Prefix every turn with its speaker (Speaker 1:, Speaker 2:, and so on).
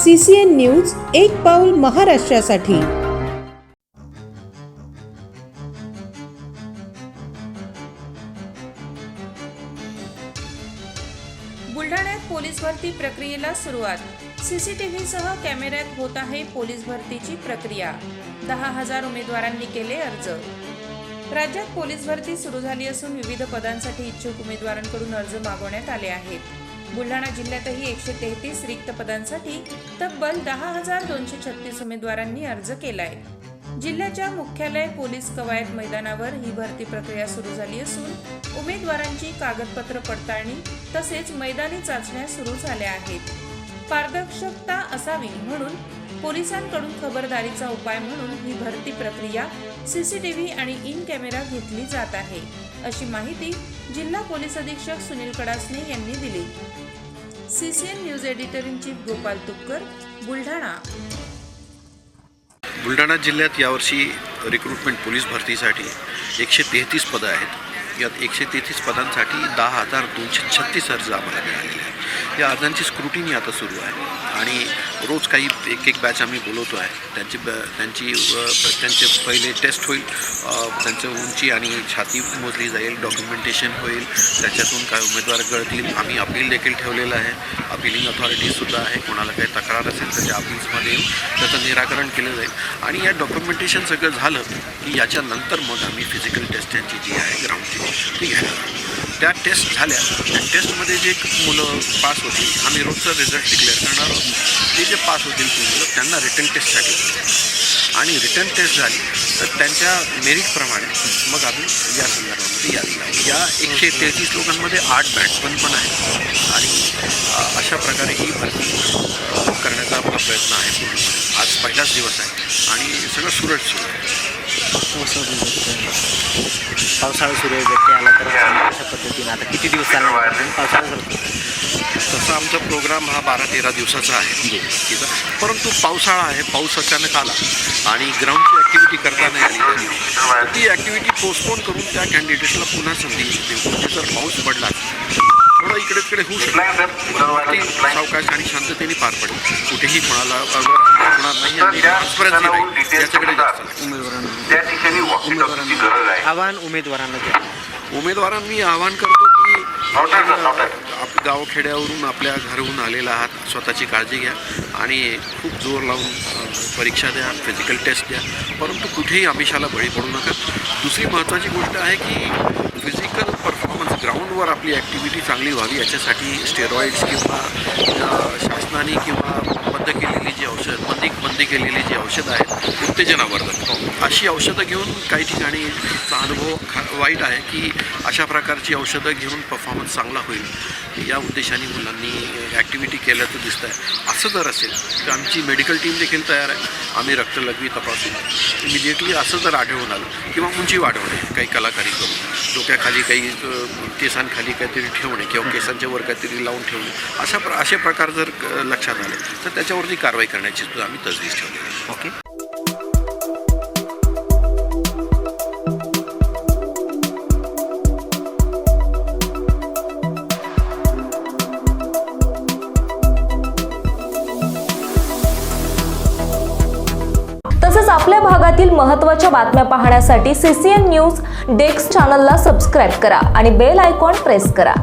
Speaker 1: C C N news एक पाऊल महाराष्ट्रासाठी.
Speaker 2: बुलढाण्यात पोलीस भरती प्रक्रियेला सुरुवात. सीसीटीव्हीसह कॅमेऱ्यात होत आहे पोलीस भरतीची प्रक्रिया. दहा हजार उमेदवारांनी केले अर्ज. राज्यात पोलीस भरती सुरू झाली असून विविध पदांसाठी इच्छुक उमेदवारांकडून अर्ज मागवण्यात आले आहेत. बुलढाणा जिल्ह्यातही एकशे तेहतीस रिक्त पदांसाठी तब्बल दहा हजार दोनशे छत्तीस उमेदवारांनी अर्ज केलाय. जिल्ह्याच्या मुख्यालय पोलीस कवायत मैदानावर ही भरती प्रक्रिया सुरू झाली असून उमेदवारांची कागदपत्र पडताळणी तसेच मैदानी चाचण्या सुरू झाल्या आहेत. पारदर्शकता असावी म्हणून पोलिसांकडून खबरदारीचा उपाय म्हणून ही भरती प्रक्रिया सीसीटीव्ही आणि इन कॅमेरा घेतली जात आहे अशी माहिती जिल्हा पोलीस अधीक्षक सुनील कडासने यांनी दिली. CCN news editor in chief Gopal Tupkar Buldhana.
Speaker 3: Buldhana जिल्ह्यात यावर्षी रिक्रुटमेंट पोलीस भरतीसाठी एकशे तेहतीस पदं आहेत. यात एकशे तेहतीस पदांसाठी दहा हजार दोनशे छत्तीस अर्ज आम्हाला मिळाले. म्हणजे या अर्जांची स्क्रुटिनी आता सुरू आहे. आणि रोज काही एक एक बॅच आम्ही बोलवतो आहे. त्यांची ब त्यांची त्यांचे पहिले टेस्ट होईल त्यांचं उंची आणि छाती मोजली जाईल डॉक्युमेंटेशन होईल. त्याच्यातून काय उमेदवार गळतील आम्ही अपील देखील ठेवलेलं आहे. अपिलिंग अथॉरिटीसुद्धा आहे. कोणाला काही तक्रार असेल तर त्या अपील्समध्ये येऊन त्याचं निराकरण केलं जाईल. आणि या डॉक्युमेंटेशन सगळं झालं की याच्यानंतर मग आम्ही फिजिकल टेस्ट यांची जी आहे ग्राउंडची ती घ्यायला त्या टेस्ट झाल्या. त्या टेस्टमध्ये जे मुलं पास होतील आम्ही रोजचा रिझल्ट डिक्लेअर करणार आहोत. ते जे पास होतील ती मुलं त्यांना रिटर्न टेस्टसाठी आणि रिटर्न टेस्ट झाली तर त्यांच्या मेरिटप्रमाणे मग आम्ही या संदर्भामध्ये यादी लावू या एकशे तेहतीस लोकांमध्ये आठ बॅट्समन पण आहेत. आणि अशा प्रकारे ही भरती करण्याचा आपला प्रयत्न आहे. आज पहिलाच दिवस आहे. आणि सगळं सुरक्षित सुरू आहे.
Speaker 4: पावसाळा सुरू आहे व्यक्ती आला तर अशा पद्धतीने. आता किती दिवस चालणार पावसाळा
Speaker 3: तसा आमचा प्रोग्राम हा बारा तेरा दिवसाचा आहे. तिचा परंतु पावसाळा आहे पाऊस अचानक आला आणि ग्राउंडची ॲक्टिव्हिटी करता नाही आली ती ॲक्टिव्हिटी पोस्टपोन करून त्या कॅन्डिडेटला पुन्हा संधी देऊ. म्हणजे जर पाऊस पडला इकडे तिकडे होऊ शकतं. सावकाश आणि शांततेने पार पडेल. कुठेही कोणाला होणार नाही आणि ट्रान्सपरन्सी राहील याच्याकडे.
Speaker 4: उमेदवारांना.
Speaker 5: त्या ठिकाणी वॉकिटॉकीची गरज आहे.
Speaker 4: आव्हान उमेदवारांना द्या.
Speaker 3: उमेदवारांना मी आवाहन करतो की. आप गावखेड्यावरून आपल्या घरहून आलेला आहात. स्वतःची काळजी घ्या आणि खूप जोर लावून परीक्षा द्या फिजिकल टेस्ट द्या. परंतु कुठेही आमिषाला बळी पडू नका. दुसरी महत्त्वाची गोष्ट आहे की फिजिकल ग्राउंडवर आपली ॲक्टिव्हिटी चांगली व्हावी याच्यासाठी स्टेरॉईड्स किंवा शासनाने किंवा बंद केलेली जी औषध बंदी बंदी केलेली जी औषधं आहेत उत्तेजनावर्धक. अशी औषधं घेऊन काही ठिकाणी अनुभव खा वाईट आहे की अशा प्रकारची औषधं घेऊन परफॉर्मन्स चांगला होईल? या उद्देशाने मुलांनी ॲक्टिव्हिटी केल्याचं दिसतं आहे असं जर असेल तर आमची मेडिकल टीम देखील तयार आहे. आम्ही रक्तलघवी तपासू इमिजिएटली असं जर आढळून आलं किंवा उंची वाढवणे काही कलाकारी करून डोक्याखाली काही केसांखाली काहीतरी ठेवणे किंवा केसांच्या वर काहीतरी लावून ठेवणे अशा प्र असे प्रकार जर लक्षात आले तर त्याच्यावरती कारवाई करण्याची सुद्धा आम्ही तजवीज ठेवलेली आहे.
Speaker 4: ओके.
Speaker 6: तसेच आपल्या भागातील महत्त्वाच्या बातम्या पाहण्यासाठी सीसीएन न्यूज डेस्क चॅनलला सबस्क्राईब करा आणि बेल आयकॉन प्रेस करा.